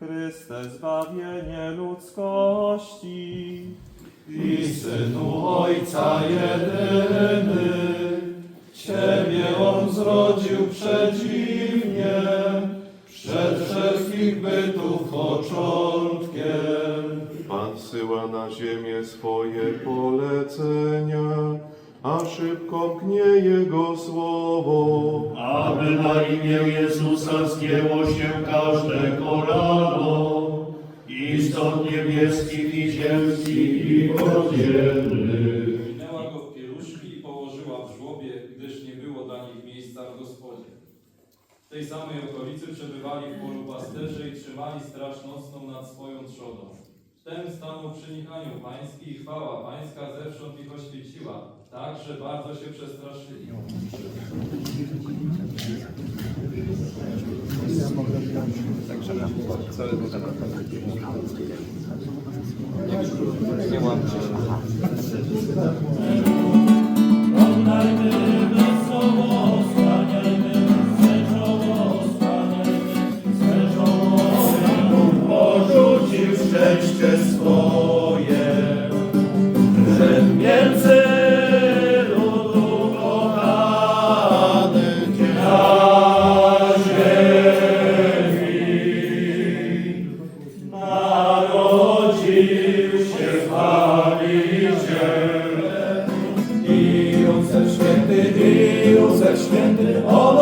Chryste, zbawienie ludzkości. I Synu Ojca jedyny, Ciebie On zrodził przedziwnie, przed wszystkich bytów początkiem. Pan syła na ziemię swoje polecenia, a szybko mknie Jego słowo. Aby na imię Jezusa zgięło się każde kolano, i stąd niebieskich, i ziemskich, i podziemnych. Minęła go w pieluszki i położyła w żłobie, gdyż nie było dla nich miejsca w gospodzie. W tej samej okolicy przebywali w polu pasterze i trzymali straż nocną nad swoją trzodą. Wtem stanął przy nich anioł pański i chwała pańska zewsząd ich oświeciła, tak, że bardzo się przestraszyli. 你问我，去吃。chwali zielę. Józef Święty, Józef Święty, on.